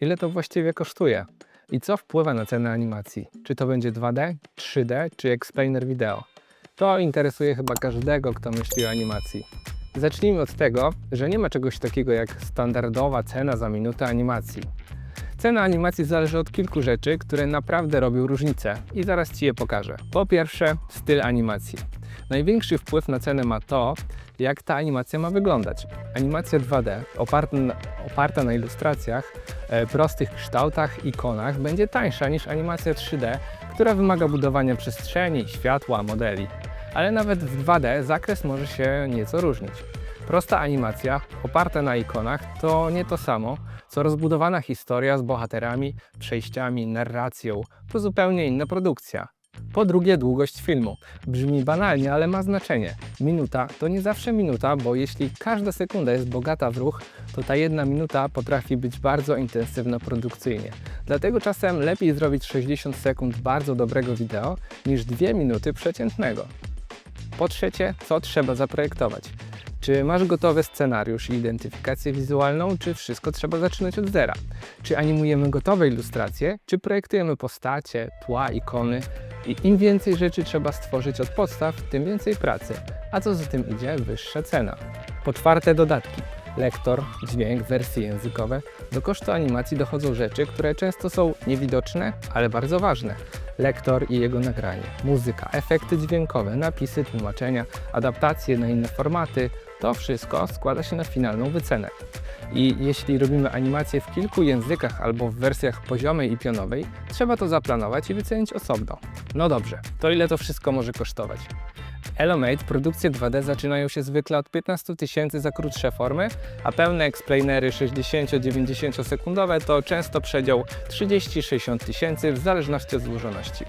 ile to właściwie kosztuje i co wpływa na cenę animacji. Czy to będzie 2D, 3D czy explainer wideo. To interesuje chyba każdego, kto myśli o animacji. Zacznijmy od tego, że nie ma czegoś takiego jak standardowa cena za minutę animacji. Cena animacji zależy od kilku rzeczy, które naprawdę robią różnicę i zaraz Ci je pokażę. Po pierwsze, styl animacji. Największy wpływ na cenę ma to, jak ta animacja ma wyglądać. Animacja 2D, oparta na, oparta na ilustracjach, e, prostych kształtach, ikonach, będzie tańsza niż animacja 3D, która wymaga budowania przestrzeni, światła, modeli. Ale nawet w 2D zakres może się nieco różnić. Prosta animacja, oparta na ikonach, to nie to samo, co rozbudowana historia z bohaterami, przejściami, narracją. To zupełnie inna produkcja. Po drugie, długość filmu. Brzmi banalnie, ale ma znaczenie. Minuta to nie zawsze minuta, bo jeśli każda sekunda jest bogata w ruch, to ta jedna minuta potrafi być bardzo intensywna produkcyjnie. Dlatego czasem lepiej zrobić 60 sekund bardzo dobrego wideo niż 2 minuty przeciętnego. Po trzecie, co trzeba zaprojektować? Czy masz gotowy scenariusz i identyfikację wizualną, czy wszystko trzeba zaczynać od zera? Czy animujemy gotowe ilustracje, czy projektujemy postacie, tła, ikony? I im więcej rzeczy trzeba stworzyć od podstaw, tym więcej pracy. A co za tym idzie, wyższa cena. Po czwarte, dodatki. Lektor, dźwięk, wersje językowe. Do kosztu animacji dochodzą rzeczy, które często są niewidoczne, ale bardzo ważne. Lektor i jego nagranie, muzyka, efekty dźwiękowe, napisy, tłumaczenia, adaptacje na inne formaty. To wszystko składa się na finalną wycenę. I jeśli robimy animację w kilku językach albo w wersjach poziomej i pionowej, trzeba to zaplanować i wycenić osobno. No dobrze, to ile to wszystko może kosztować? Elomate produkcje 2D zaczynają się zwykle od 15 tysięcy za krótsze formy, a pełne explainery 60-90 sekundowe to często przedział 30-60 tysięcy w zależności od złożoności.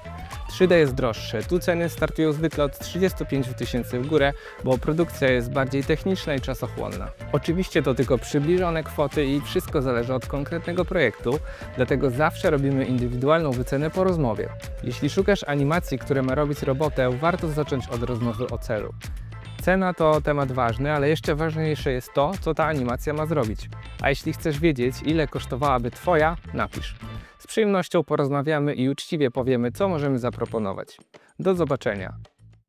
3D jest droższe, tu ceny startują zwykle od 35 tysięcy w górę, bo produkcja jest bardziej techniczna i czasochłonna. Oczywiście to tylko przybliżone kwoty i wszystko zależy od konkretnego projektu, dlatego zawsze robimy indywidualną wycenę po rozmowie. Jeśli szukasz animacji, które ma robić robotę, warto zacząć od rozmowy o celu. Cena to temat ważny, ale jeszcze ważniejsze jest to, co ta animacja ma zrobić. A jeśli chcesz wiedzieć, ile kosztowałaby Twoja, napisz. Przyjemnością porozmawiamy i uczciwie powiemy, co możemy zaproponować. Do zobaczenia.